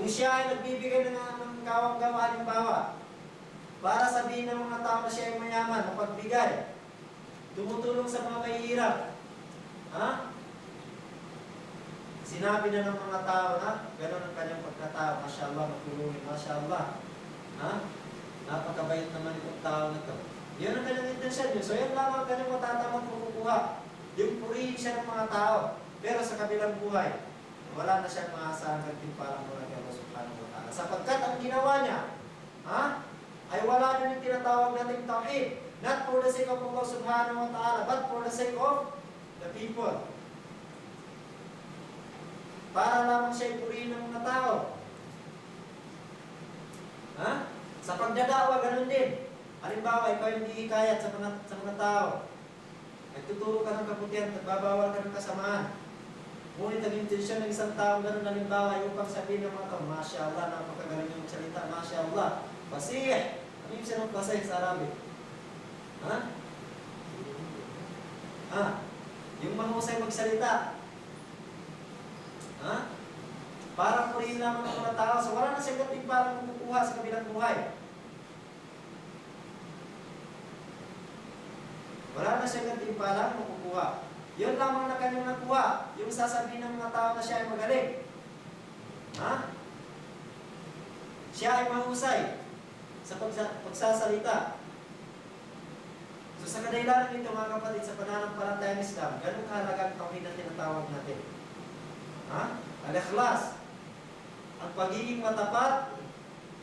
Kung siya ay nagbibigay ng, ng kawang gawa, halimbawa, para sabihin ng mga tao na siya ay mayaman, mapagbigay, tumutulong sa mga mahihirap, ha? Sinabi na ng mga tao na gano'n ang kanyang pagkatao, Masya Allah, matulungin, Masya Allah. Ha? Napakabait naman itong tao na ito. Yun ang kanyang intensyon yun. So yan lamang ang kanyang matatamang kukuha. Yung purihin siya ng mga tao. Pero sa kabilang buhay, wala na siyang maaasahan gantimpalang mula kay Allah subhanahu wa ta'ala. Sapagkat ang ginawa niya, ha? ay wala na yung tinatawag nating tawhid. Not for the sake of Allah subhanahu wa ta'ala, but for the sake of the people. Para lamang siya purihin ng mga tao. Ha? Sa pagdadawa, ganun din. Halimbawa, ikaw hindi hikayat sa mga, sa mga tao. Nagtuturo ka ng kabutihan, nagbabawal ka ng kasamaan. Ngunit ang intensyon ng isang tao, ganun halimbawa, yung pang sabihin ng mga tao, Masya Allah, napakagaling yung salita, Masya Allah. Pasih! Ano yung sinong pasih sa Arabic? Ha? Ha? Yung mahusay magsalita. Ha? Parang purihin lamang ng mga tao. So wala na siyang gating parang kukuha sa kabilang buhay. Wala na siyang gating parang kukuha. Yun lamang na kanyang nakuha. Yung sasabihin ng mga tao na siya ay magaling. Ha? Siya ay mahusay sa pagsa- pagsasalita. So sa kadailanan nito mga kapatid, sa pananampalataya ng Islam, ganun kahalaga ang tawhid na tinatawag natin. Ha? Al-ikhlas. Ang pagiging matapat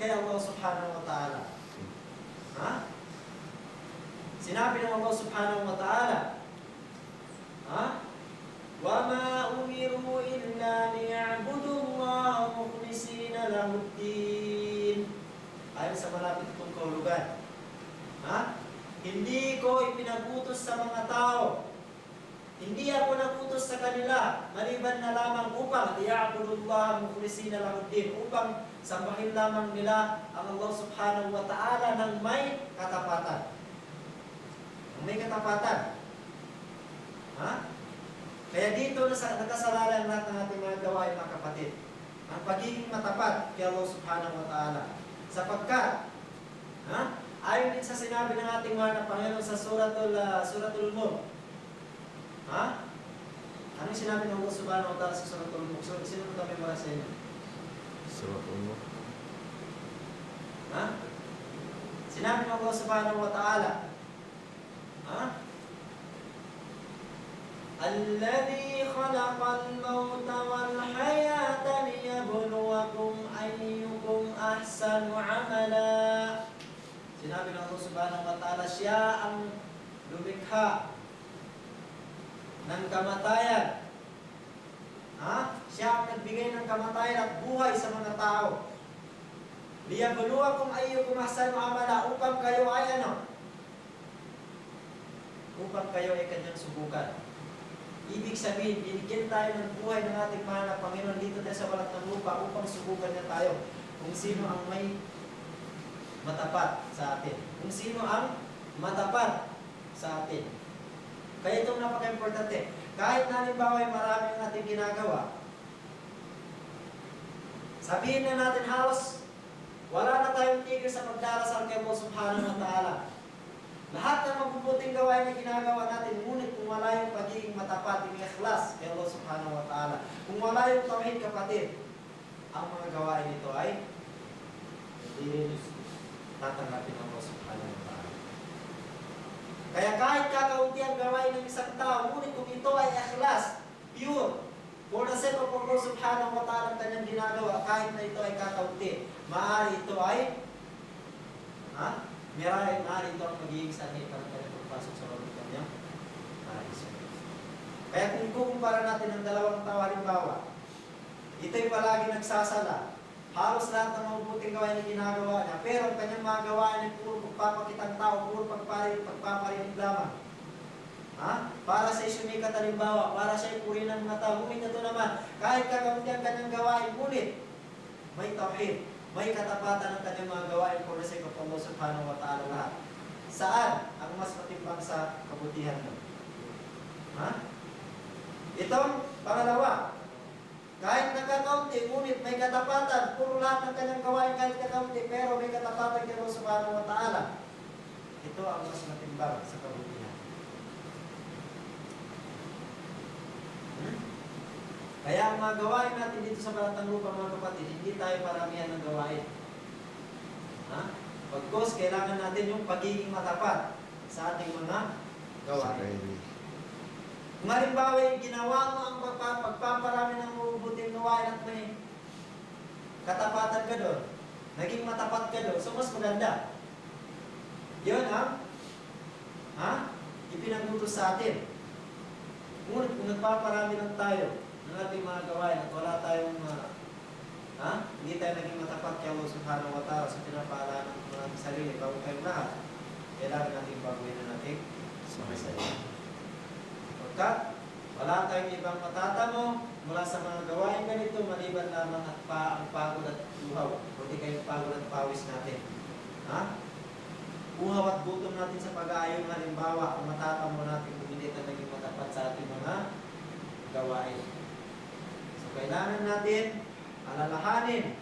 kay Allah subhanahu wa ta'ala. Ha? Sinabi ng Allah subhanahu wa ta'ala, ha? وَمَا أُمِرُوا إِلَّا لِيَعْبُدُوا اللَّهَ مُخْلِصِينَ لَهُ الدِّينَ Ayon sa malapit kong kahulugan. Ha? Hindi ko ipinagutos sa mga tao hindi ako nagutos sa kanila, maliban na lamang upang liya'budullah mukhlisina lahuddin, upang sambahin lamang nila ang Allah subhanahu wa ta'ala ng may katapatan. Ang may katapatan. Ha? Kaya dito nasa, nakasalalay ang lahat ng ating mga gawain mga kapatid. Ang pagiging matapat kay Allah subhanahu wa ta'ala. Sapagkat, ha? ayon din sa sinabi ng ating na Panginoon sa suratul, uh, suratul Mulk, Ha? Anong sinabi ng Allah subhanahu wa ta'ala sa surat al-Mulk? So, sino mo kami mara sa inyo? Surat Al-Mulk. Ha? Sinabi ng Allah subhanahu wa ta'ala, ha? الذي خلق الموت والحياة ليبلوكم أيكم أحسن عملا Sinabi ng Allah subhanahu wa ta'ala, siya ang lumikha ng kamatayan. Ha? Siya ang nagbigay ng kamatayan at buhay sa mga tao. Liyabuluwakum ayyukum ahsanu amala upang kayo ay ano? Upang kayo ay kanyang subukan. Ibig sabihin, binigyan tayo ng buhay ng ating mahal na Panginoon dito tayo sa balat ng lupa upang subukan niya tayo kung sino ang may matapat sa atin. Kung sino ang matapat sa atin. Kaya itong napaka-importante. Kahit na halimbawa ay marami ang ating ginagawa, sabihin na natin halos wala na tayong tigil sa pagdarasal kay Allah subhanahu. Lahat ng mabubuting gawain na ginagawa natin, ngunit kung wala yung pagiging matapat, yung ikhlas kay Allah subhanahu wa ta'ala, kung wala yung tawhid kapatid, ang mga gawain nito ay hindi tatanggapin ng Allah subhanahu wa ta'ala. Kaya kahit kakaunti ang gawain ng isang tao, ngunit kung ito ay ikhlas, pure, for the sake of Allah subhanahu wa ta'ala ang kanyang ginagawa, kahit na ito ay kakaunti, maaari ito ay, ha? Maaari, maaari ito ang magiging sanhi para kanyang pagpasok sa kanyang paradise. Kaya kung ikukumpara natin ang dalawang tao, halimbawa, ito'y palagi nagsasala, halos lahat ng mabubuting gawain na ginagawa niya, pero ang kanyang mga gawain ay puro pagpapakitang tao, puro pagpaparinig, pagpaparinig lamang. Ha? Para sa sumikat halimbawa, para sa ipuri ng mga tao. Ngunit ito naman, kahit kakaunti ang kanyang gawain, ngunit may tawhid, may katapatan ng kanyang mga gawain for the sake of Allah subhanahu wa ta'ala lahat. Saan ang mas matimbang sa kabutihan mo? Ha? Itong pangalawa, Kahit nagkakaunti, ngunit may katapatan, puro lahat ng kanyang gawain kahit kakaunti, pero may katapatan kay Allah subhanahu wa ta'ala. Ito ang mas matimbang sa kabutihan. Hmm? Kaya ang mga gawain natin dito sa Balatang Lupa mga kapatid, hindi tayo paramihan ng gawain. Ha? Pagkos, kailangan natin yung pagiging matapat sa ating mga gawain. Kung halimbawa yung ginawa mo ang pagpa- pagpaparami ng mabubuting gawain at may katapatan ka doon, naging matapat ka doon, so mas maganda. Yun ang ha? ipinagutos sa atin. Ngunit kung nagpaparami lang tayo ng ating mga gawain at wala tayong ah, ha? hindi tayo naging matapat kay Allah subhanahu wa sa pinapaalala ng ating sarili bago tayong lahat, kailangan natin baguhin na natin sa mga sarili. Pagkat wala tayong ibang matatamo mula sa mga gawain ganito maliban lamang at pa ang pagod at uhaw. Kundi kayong pagod at pawis natin. Ha? Uhaw at gutom natin sa pag-aayon halimbawa kung matatamo natin kung hindi tayo naging matapat sa ating mga gawain. Kailangan natin alalahanin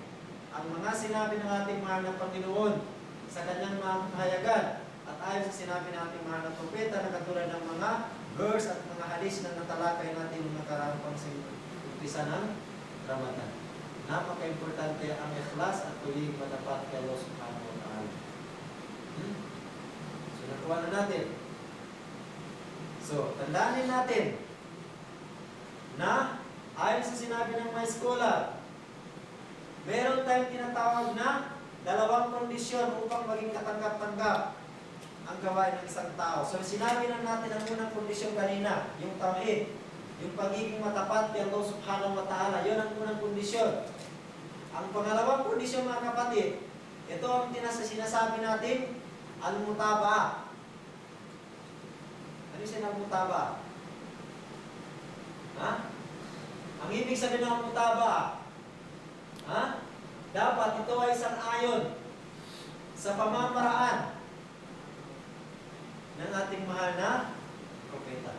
ang mga sinabi ng ating mahal na Panginoon sa kanyang mga kahayagan at ayon sa sinabi ng ating mahal na propeta na katulad ng mga verse at mga hadis na natalakay natin nung nakaraang pang umpisa ng Ramadan. Napaka-importante ang ikhlas at tuwing matapat kay Allah subhanahu wa ta'ala. Hmm? So, nakuha na natin. So, tandaanin natin na ayon sa sinabi ng mga scholar, meron tayong tinatawag na dalawang kondisyon upang maging katanggap-tanggap ang gawain ng isang tao. So sinabi na natin ang unang kondisyon kanina, yung tawhid, yung pagiging matapat kay Allah subhanahu wa ta'ala, yun ang unang kondisyon. Ang pangalawang kondisyon mga kapatid, ito ang tinasa sinasabi natin, al-mutaba. Ano yung sinal-mutaba? Ha? Ang ibig sabihin ng mutaba, ha? Dapat ito ay isang ayon sa pamamaraan ng ating mahal na propeta.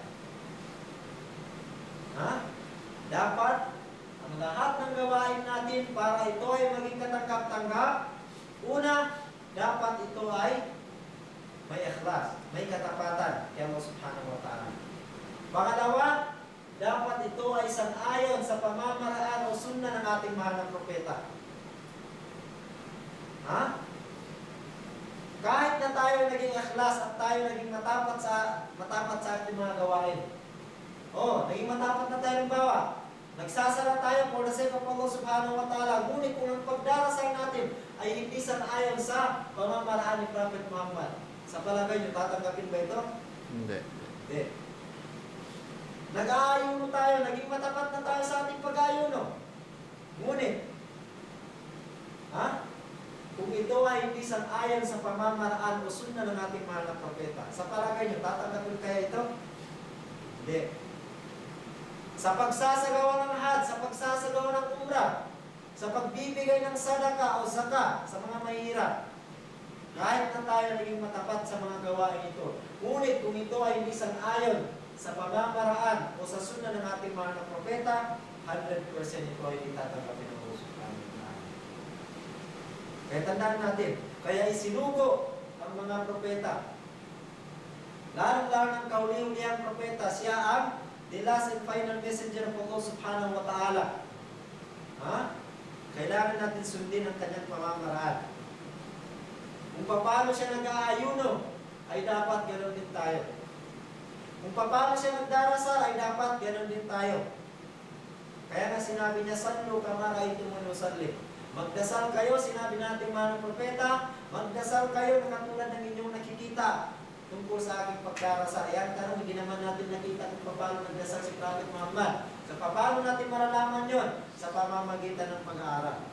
Ha? Dapat ang lahat ng gawain natin para ito ay maging katanggap-tanggap, una, dapat ito ay may ikhlas, may katapatan kay Allah subhanahu wa ta'ala. Pangalawa, dapat ito ay sang-ayon sa pamamaraan o sunna ng ating mahal na propeta. Ha? Kahit na tayo naging ikhlas at tayo naging matapat sa matapat sa ating mga gawain. Oh, naging matapat na tayo ng bawa. Nagsasara tayo for the sake of Allah subhanahu wa ta'ala. Ngunit kung ang pagdarasal natin ay hindi sa ayon sa pamamaraan ni Prophet Muhammad. Sa palagay niyo, tatanggapin ba ito? Hindi. Hindi. Nag-aayuno tayo, naging matapat na tayo sa ating pag-aayuno. Ngunit, ha? Kung ito ay hindi sang-ayon sa pamamaraan o sunna ng ating mahal na propeta, sa palagay niyo, tatanggapin kaya ito? Hindi. Sa pagsasagawa ng had, sa pagsasagawa ng umrah, sa pagbibigay ng sadaka o zaka sa mga mahirap, kahit na tayo naging matapat sa mga gawain ito, ngunit kung ito ay hindi sang-ayon sa pamamaraan o sa sunna ng ating na propeta, 100% ito ay hindi tatanggapin ng ta'ala. Kaya tandaan natin, kaya isinugo ang mga propeta. Lalong-lalo ng kauli-ulihang propeta, siya ang the last and final messenger of Allah subhanahu wa ta'ala. Ha? Kailangan natin sundin ang kanyang pamamaraan. Kung paano siya nag-aayuno, ay dapat ganoon din tayo. Kung paano siya nagdarasal, ay dapat ganoon din tayo. Kaya nga sinabi niya, Sallu kamara ito mo salli. Magdasal kayo, sinabi natin mga propeta, magdasal kayo na katulad ng inyong nakikita tungkol sa aking pagdarasal. Ayan, tanong, hindi naman natin nakita kung paano nagdasal si Prophet Muhammad. So, paano natin maralaman yon Sa pamamagitan ng pag-aaral.